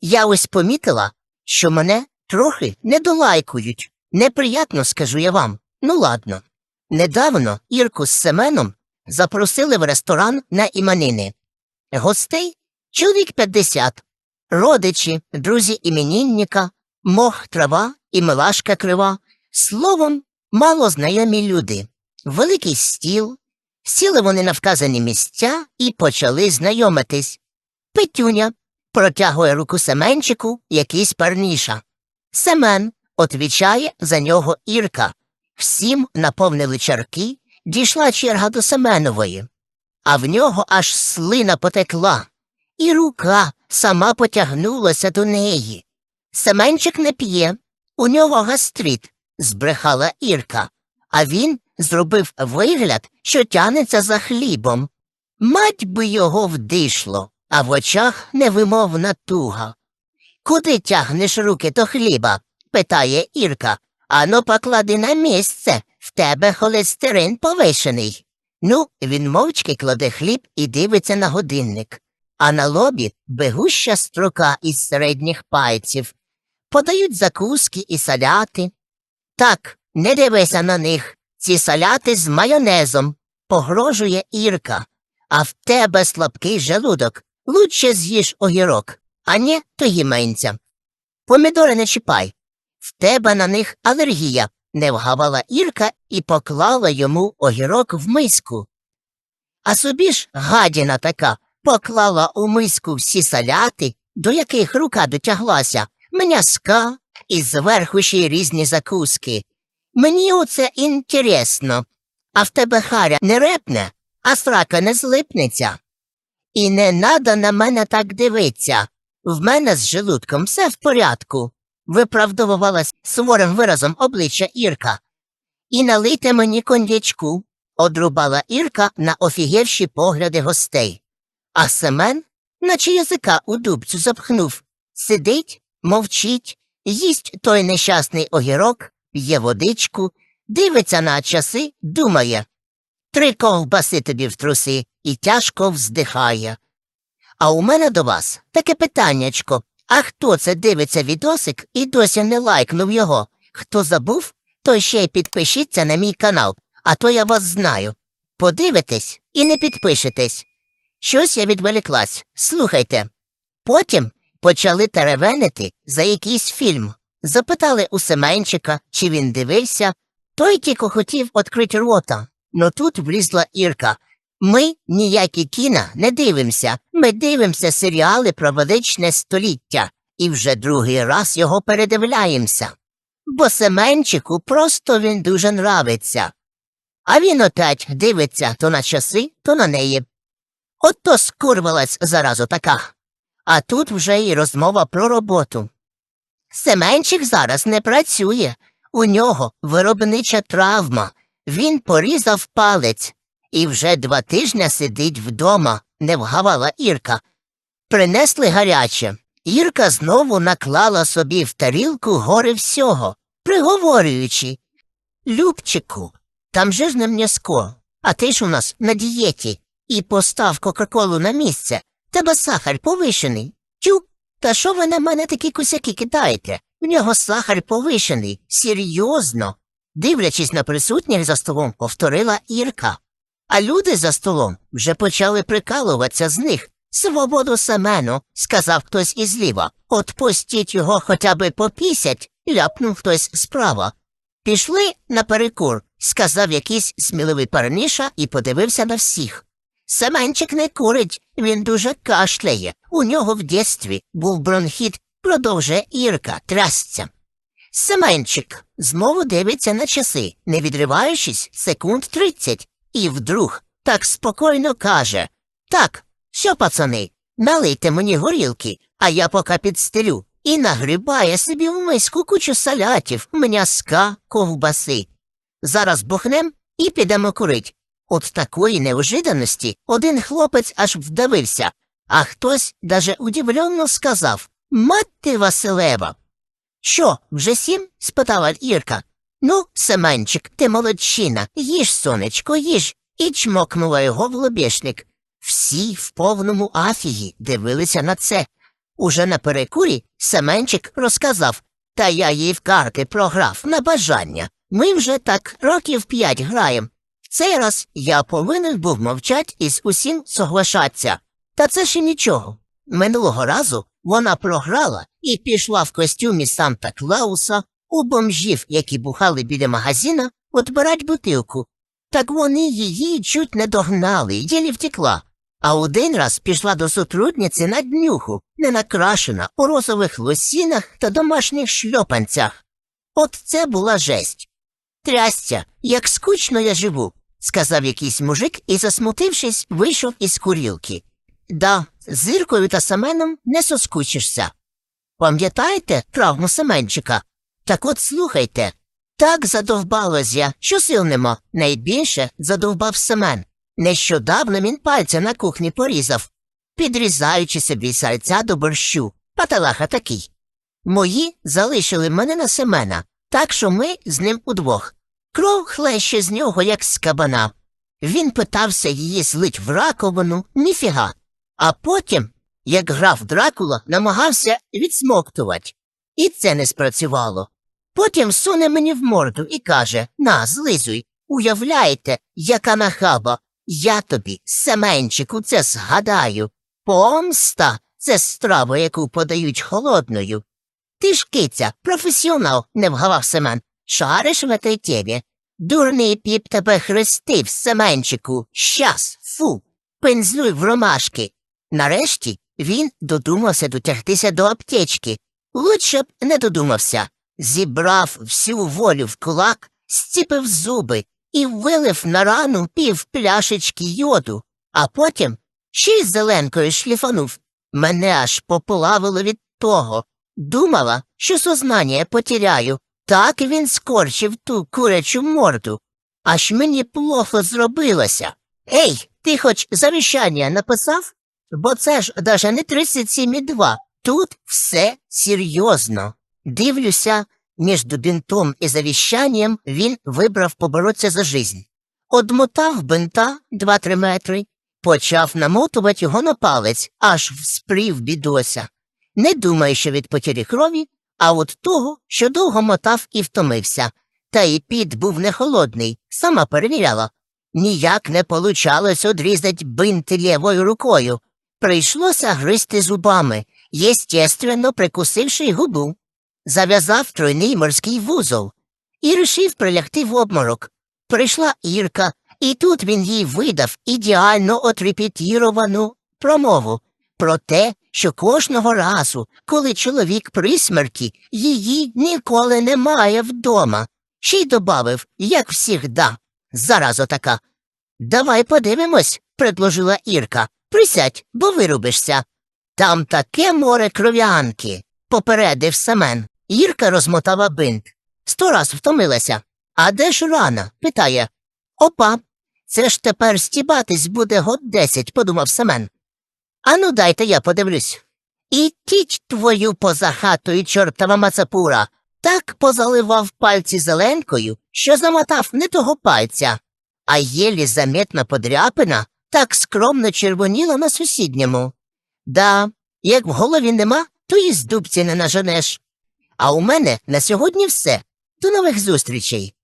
Я ось помітила, що мене трохи недолайкують. Неприятно, скажу я вам. Ну ладно. Недавно Ірку з Семеном запросили в ресторан на іменини. Гостей чоловік 50, родичі, друзі іменінника, мох трава і милашка крива. Словом, мало знайомі люди. Великий стіл. Сіли вони на вказані місця і почали знайомитись. Петюня протягує руку Семенчику якийсь парніша. Семен отвічає за нього Ірка. Всім наповнили чарки, дійшла черга до Семенової, а в нього аж слина потекла, і рука сама потягнулася до неї. Семенчик не п'є, у нього гастрит, збрехала Ірка, а він зробив вигляд, що тянеться за хлібом. Мать би його вдишло, а в очах невимовна туга. Куди тягнеш руки до хліба? питає Ірка. Ану, поклади на місце, в тебе холестерин повишений. Ну, він мовчки кладе хліб і дивиться на годинник, а на лобі бегуща строка із середніх пальців. Подають закуски і саляти. Так, не дивися на них. Ці саляти з майонезом, погрожує Ірка. А в тебе слабкий желудок. Лучше з'їж огірок, а не то їменця. Помідори не чіпай. В тебе на них алергія, не вгавала Ірка і поклала йому огірок в миску. А собі ж гадіна така поклала у миску всі саляти, до яких рука дотяглася, м'яска і зверху ще й різні закуски. Мені оце інтересно. А в тебе харя не репне, а срака не злипнеться. І не надо на мене так дивитися. В мене з желудком все в порядку, виправдовувалась суворим виразом обличчя Ірка. І налийте мені коньячку, одрубала Ірка на офігевші погляди гостей. А Семен, наче язика у дубцю запхнув, сидить, мовчить, їсть той нещасний огірок, п'є водичку, дивиться на часи, думає. Три ковбаси тобі в труси і тяжко вздихає. А у мене до вас таке питаннячко. А хто це дивиться відосик і досі не лайкнув його? Хто забув, то ще й підпишіться на мій канал, а то я вас знаю. Подивитесь і не підпишетесь. Щось я відволіклась. Слухайте. Потім почали теревенити за якийсь фільм. Запитали у Семенчика, чи він дивився. Той тільки хотів відкрити рота. Но тут влізла Ірка. Ми ніякі кіна не дивимося. Ми дивимося серіали про величне століття і вже другий раз його передивляємося. Бо Семенчику просто він дуже нравиться. А він опять дивиться то на часи, то на неї. От то скурвалась заразу така. А тут вже й розмова про роботу. Семенчик зараз не працює. У нього виробнича травма. Він порізав палець і вже два тижня сидить вдома, не вгавала Ірка. Принесли гаряче. Ірка знову наклала собі в тарілку гори всього, приговорюючи Любчику, там же ж не м'яско, а ти ж у нас на дієті, і постав Кока-Колу на місце. Тебе сахар повишений. Тю, та що ви на мене такі кусяки кидаєте? В нього сахар повишений, серйозно. Дивлячись на присутніх за столом, повторила Ірка. А люди за столом вже почали прикалуватися з них. Свободу Семену, сказав хтось ізліва. От пустіть його хоча би попісять, ляпнув хтось справа. Пішли на перекур, сказав якийсь сміливий парніша і подивився на всіх. Семенчик не курить, він дуже кашляє. У нього в дєстві був бронхіт, продовжує Ірка, трясця. Семенчик знову дивиться на часи, не відриваючись секунд тридцять, і вдруг так спокійно каже Так, що, пацани, налийте мені горілки, а я поки підстелю, і нагрібає собі в миску кучу салятів, м'яска, ковбаси. Зараз бухнем і підемо курить. От такої неожиданості один хлопець аж вдавився, а хтось даже удивленно сказав Мати Василева. Що, вже сім? спитала Ірка. Ну, Семенчик, ти молодчина, їж, сонечко, їж, і чмокнула його в лобешник. Всі в повному афігі дивилися на це. Уже на перекурі Семенчик розказав, та я їй в карти програв на бажання. Ми вже так років п'ять граєм. Цей раз я повинен був мовчать і з усім соглашатися. Та це ще нічого. Минулого разу вона програла і пішла в костюмі Санта Клауса у бомжів, які бухали біля магазина, отбирать бутилку. Так вони її чуть не догнали і ділі втекла. А один раз пішла до сотрудниці на днюху, не накрашена, у розових лосінах та домашніх шльопанцях. От це була жесть. Трястя, як скучно я живу, сказав якийсь мужик і, засмутившись, вийшов із курілки. Да, з Іркою та Семеном не соскучишся. Пам'ятаєте травму Семенчика? Так от слухайте. Так задовбалась я, що сил нема. Найбільше задовбав Семен. Нещодавно він пальця на кухні порізав, підрізаючи собі сальця до борщу. Паталаха такий. Мої залишили мене на Семена, так що ми з ним удвох. Кров хлеще з нього, як з кабана. Він питався її злить в раковину, ніфіга. А потім, як граф Дракула, намагався відсмоктувати. І це не спрацювало. Потім суне мені в морду і каже На, злизуй. Уявляєте, яка нахаба. Я тобі, Семенчику, це згадаю. Помста це страва, яку подають холодною. Ти ж киця, професіонал, не вгавав Семен. Шариш в этой темі. Дурний піп тебе хрестив, Семенчику. Щас, фу, пензлюй в ромашки. Нарешті він додумався дотягтися до аптечки. Лучше б не додумався. Зібрав всю волю в кулак, зціпив зуби і вилив на рану пів пляшечки йоду, а потім ще й зеленкою шліфанув. Мене аж поплавило від того. Думала, що сознання потеряю. Так він скорчив ту курячу морду. Аж мені плохо зробилося. Ей, ти хоч завіщання написав? Бо це ж даже не 37,2. Тут все серйозно. Дивлюся, між бінтом і завіщанням він вибрав поборотися за жизнь. Одмотав бинта 2-3 метри, почав намотувати його на палець, аж вспрів бідося. Не думаю, що від потірі крові, а от того, що довго мотав і втомився. Та і під був не холодний, сама перевіряла. Ніяк не получалось одрізать бинти лівою рукою. Прийшлося гризти зубами, єстественно прикусивши губу. Зав'язав тройний морський вузол і рішив прилягти в обморок. Прийшла Ірка, і тут він їй видав ідеально отрепетіровану промову про те, що кожного разу, коли чоловік при смерті, її ніколи немає вдома. Ще й добавив, як всігда. Зараз отака. Давай подивимось, предложила Ірка. Присядь, бо вирубишся. Там таке море кров'янки, попередив Семен. Ірка розмотала бинт. Сто раз втомилася. А де ж рана? питає. Опа, це ж тепер стібатись буде год десять, подумав Семен. Ану, дайте я подивлюсь. І тіч твою поза хатою чортова мацапура. Так позаливав пальці зеленкою, що замотав не того пальця, а єлі заметна подряпина так скромно червоніла на сусідньому. Да, як в голові нема, то і з дубці не наженеш. А у мене на сьогодні все. До нових зустрічей.